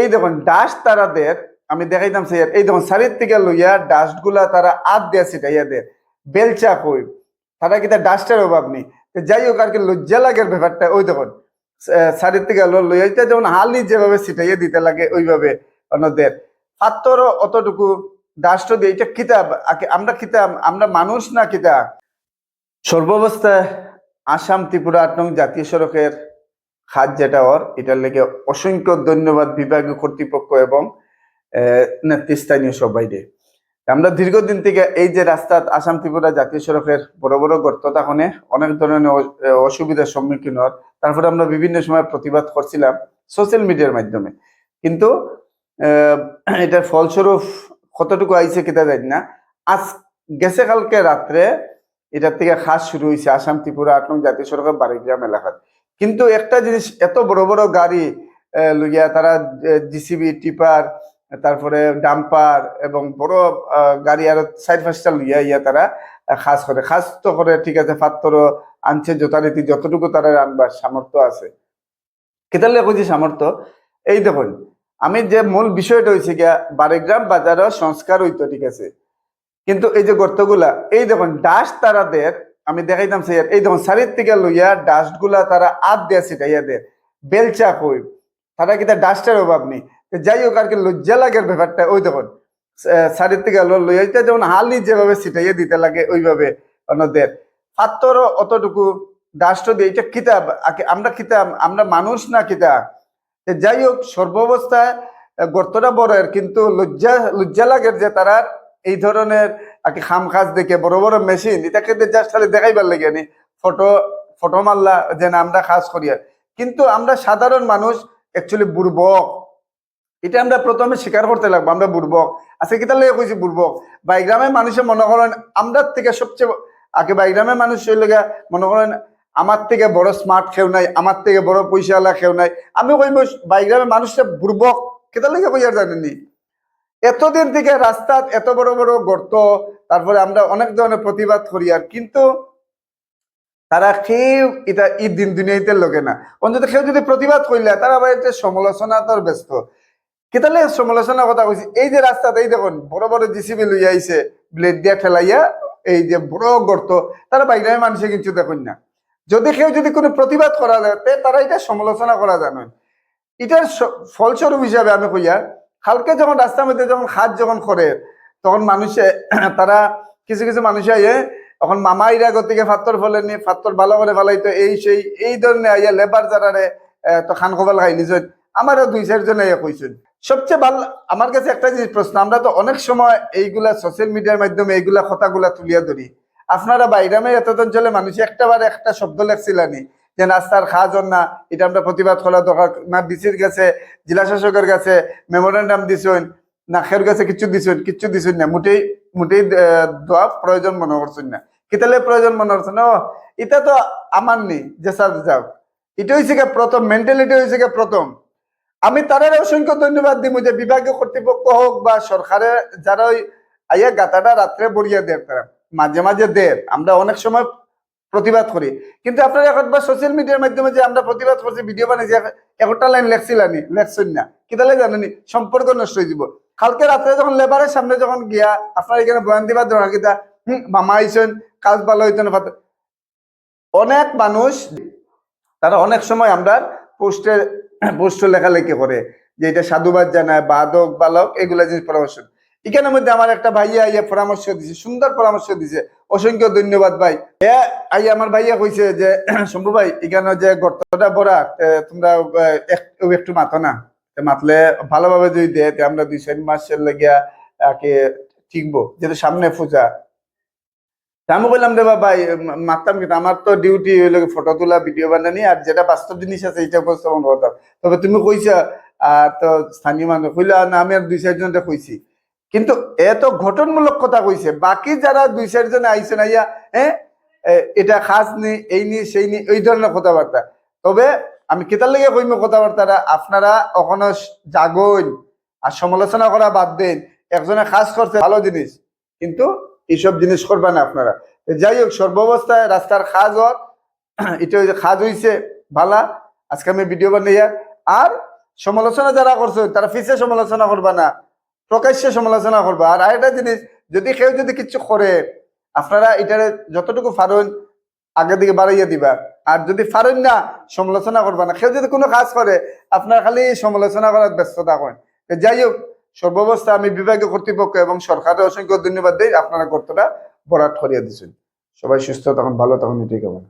এই দেখুন ডাস্ট তারা তারাদের আমি দেখাইতাম সে এই দেখুন সারির থেকে লইয়া ডাস্টগুলা তারা আদ দিয়া ছিটাইয়া দেয়, বেলচা কই, তারা কিন্তু ডাস্টের অভাব নেই। যাই হোক, আর কি লজ্জা লাগের ব্যাপারটা, ওই দেখুন সারির থেকে লইয়া যেমন হালি যেভাবে ছিটাইয়া দিতে লাগে, ওইভাবে অন্যদের। পাত্তরও অতটুকু ডাস্ট দিয়ে, এটা কিতাব আমরা কিতাব আমরা মানুষ না কিতাব সর্বাবস্থায় আসাম ত্রিপুরা আট নং জাতীয় সড়কের খাত যেটা ওর, এটার লেগে অসংখ্য ধন্যবাদ বিভাগীয় কর্তৃপক্ষ এবং নেতৃস্থানীয় সবাইরে আমরা দীর্ঘদিন থেকে এই যে রাস্তা আসাম ত্রিপুরা জাতীয় সড়কের বড় বড় গর্ত তখন অনেক ধরনের অসুবিধার সম্মুখীন হওয়ার। তারপরে আমরা বিভিন্ন সময় প্রতিবাদ করছিলাম সোশ্যাল মিডিয়ার মাধ্যমে। কিন্তু এটার ফলস্বরূপ কতটুকু আইছে কিতা জানি না। আজ গেছে কালকে রাত্রে এটার থেকে খাস শুরু হয়েছে আসাম ত্রিপুরা আট নং জাতীয় সড়কের বারিগ্রাম এলাকায়। কিন্তু একটা জিনিস, এত বড় বড় গাড়ি লইয়া তারা জিসিবি টিপার, তারপরে ডাম্পার এবং বড় গাড়ি আরও সাইড ফার্স্টটা লইয়া ইয়া তারা খাস করে। খাস তো করে, ঠিক আছে ফাত্তর আনছে, যথারীতি যতটুকু তারা আনবার সামর্থ্য আছে। কেতালে কইছি সামর্থ্য, এই দেখুন, আমি যে মূল বিষয়টা হয়েছে গিয়া বারিগ্রাম বাজারও সংস্কার হইতো, ঠিক আছে। কিন্তু এই যে গর্তগুলা, এই দেখুন ডাস্ট তারাদের আমি দেখাইতাম সে এই দেখুন সারির থেকে লইয়া ডাস্টগুলা তারা আদ দিয়া ছিটাইয়া দেয় বেলচা কই, তারা কিন্তু ডাস্টের অভাব নেই? তো যাই হোক আর কি লজ্জা লাগের ব্যাপারটা, ওই দেখুন সারির থেকে লইয়া এটা যেমন হালি যেভাবে ছিটাইয়া দিতে লাগে, ওইভাবে অন্যদের। পাত্তরও অতটুকু ডাস্ট দিয়ে এটা কিতাব আমরা কিতাব আমরা মানুষ না কিতাব যাই হোক, সর্বাবস্থায় গর্তটা বড় কিন্তু লজ্জা লজ্জা লাগের যে তারা এই ধরনের কি খাম খাজ দেখে বড় বড় মেশিন এটাকে জাস্ট খালি দেখাইবার লাগে নি ফটো ফটো মারলা যে না আমরা খাস করি। কিন্তু আমরা সাধারণ মানুষ অ্যাকচুয়ালি বুর্বক এটা আমরা প্রথমে স্বীকার করতে লাগবো, আমরা বুর্বক আজকে কি তাহলে কইছি বুর্বক বাইগ্রামের মানুষে মনে করেন আমরা থেকে সবচেয়ে আগে বাইগ্রামের মানুষ হইলে মনে করেন, আমার থেকে বড় স্মার্ট কেউ নাই, আমার থেকে বড় পয়সাওয়ালা কেউ নাই। আমি কইব বাইগ্রামের মানুষটা বুর্বক কেতা লেগে কইয়ার জানেনি এতদিন থেকে রাস্তাত এত বড় বড় গর্ত, তারপরে আমরা অনেক ধরনের প্রতিবাদ করি আর, কিন্তু তারা কেউ এটা ঈদ দিন দুনিয়াইতে লোকে না। অন্তত কেউ যদি প্রতিবাদ করলে তারা আবার এটা সমালোচনা তোর ব্যস্ত কেতালে সমালোচনার কথা কইছি? এই যে রাস্তাতে, এই দেখুন, বড় বড় জিসিবি লইয়া আইছে ব্লেড দিয়া ঠেলাইয়া, এই যে বড় গর্ত, তারা বাইরে মানুষে কিছু দেখুন না। যদি কেউ যদি কোনো প্রতিবাদ করা যায় তারা এটা সমালোচনা করা জানেন এটার ফলস্বরূপ হিসাবে আমি কইয়া কালকে যখন রাস্তার মধ্যে যখন হাত যখন করে তখন মানুষে, তারা কিছু কিছু মানুষ আইয়ে তখন মামাইরা গতিকে ফাত্তর ফলেনি ফাত্তর ভালো করে ফেলাইতো, এই সেই, এই ধরনের আইয়া লেবার যারারে তো খান খবল খাই নিজের আমারও দুই চারজন আইয়া কইছেন। সবচেয়ে ভালো, আমার কাছে একটা জিনিস প্রশ্ন, আমরা তো অনেক সময় এইগুলা সোশ্যাল মিডিয়ার মাধ্যমে এইগুলা কথাগুলা তুলিয়া ধরি। আপনারা বাইরামে এত অঞ্চলে মানুষ একটাবার একটা শব্দ লেখছিলানি যে রাস্তার খাজন না এটা আমরা প্রতিবাদ করা দরকার। না ডিসির কাছে, জেলা শাসকের কাছে মেমোরেন্ডাম দিছেন, না খের কাছে কিছু দিছেন কিছু দিছেন না। মোটেই মোটেই দেওয়া প্রয়োজন মনে করছেন না। কিতালে প্রয়োজন মনে করছেন, ও, এটা তো আমার নেই, যে স্যার যাও এটা হয়েছে গিয়ে প্রথম মেন্টালিটি হয়েছে গিয়ে প্রথম। আমি তাদের অসংখ্য ধন্যবাদ দিব যে বিভাগীয় কর্তৃপক্ষ হোক বা সরকারের যারা ওই আইয়া গাতাটা রাত্রে বড়িয়া দেয় তারা। মাঝে মাঝে দেয়। আমরা অনেক সময় প্রতিবাদ করি। কিন্তু আপনারা এখন বা সোশ্যাল মিডিয়ার মাধ্যমে যে আমরা প্রতিবাদ করছি ভিডিও বানাইছি এক- একটা লাইন লেখছিলানি, লেখছেন না। কি তাহলে জানেনি সম্পর্ক নষ্ট হয়ে যাব কালকে রাত্রে যখন লেবারের সামনে যখন গিয়া আপনার এখানে বয়ান দিবার দরকার কিতা হুম, মামা আইসেন কাজ ভালো হইতো না পাত- অনেক মানুষ, তারা অনেক সময় আমরা পোস্টে, পোস্ট লেখালেখি করে যে এটা সাধুবাদ জানায়, বাদক, বালক, এগুলা জিনিস পরামর্শ এখানের মধ্যে আমার একটা ভাইয়া আইয়া পরামর্শ দিছে, সুন্দর পরামর্শ দিছে। অসংখ্য ধন্যবাদ ভাই। আই, আমার ভাইয়া কইছে যে, শম্ভু ভাই, এখানে যে গর্তটা বড়া তোমরা একটু মাতো না। মাতলে ভালোভাবে যদি দেয় আমরা দুই চার মাসের লাগিয়া, আকে ঠিকবো, যেহেতু সামনে পূজা। আমি বললাম, রে ভাই মারতাম কিন্তু আমার তো ডিউটি ফটো তোলা ভিডিও বানানি, আর যেটা বাস্তব জিনিস আছে এটা উপস্থাপন করতাম। তবে তুমি কইছা, আর তো স্থানীয় মানুষ, কইলা, না, আমি আর দুই চারজনটা কইছি। কিন্তু এত ঘটনমূলক কথা কইছে। বাকি যারা দুই চারজন না আইয়া হ্যাঁ এটা খাস নি, এই নি, সেই নি, এই ধরনের কথাবার্তা। তবে আমি কেতার লেগে কইম কথাবার্তাটা, আপনারা ওখানে জাগইন আর সমালোচনা করা বাদ দেন। একজনে খাস করছে, ভালো জিনিস, কিন্তু এইসব জিনিস করবে না আপনারা। যাই হোক, সর্বাবস্থায় রাস্তার খাজ হওয়ার, এটা খাজ হইছে, ভালা, আজকে আমি ভিডিও বানাইয়া, আর সমালোচনা যারা করছ, তারা ফিসে সমালোচনা করবা না। প্রকাশ্যে সমালোচনা করবা। আর আরেকটা জিনিস, যদি কেউ যদি কিছু করে, আপনারা এটারে যতটুকু পারেন আগে দিকে বাড়াইয়া দিবা। আর যদি পারেন না, সমালোচনা করবা না। কেউ যদি কোনো কাজ করে, আপনার খালি সমালোচনা করার ব্যস্ততা করেন। যাই হোক, সর্বাবস্থা আমি বিভাগীয় কর্তৃপক্ষ এবং সরকারের অসংখ্য ধন্যবাদ দিই আপনারা কর্তটা বরাট করিয়া দিচ্ছেন সবাই সুস্থ তখন ভালো তখন এটাই কামনা।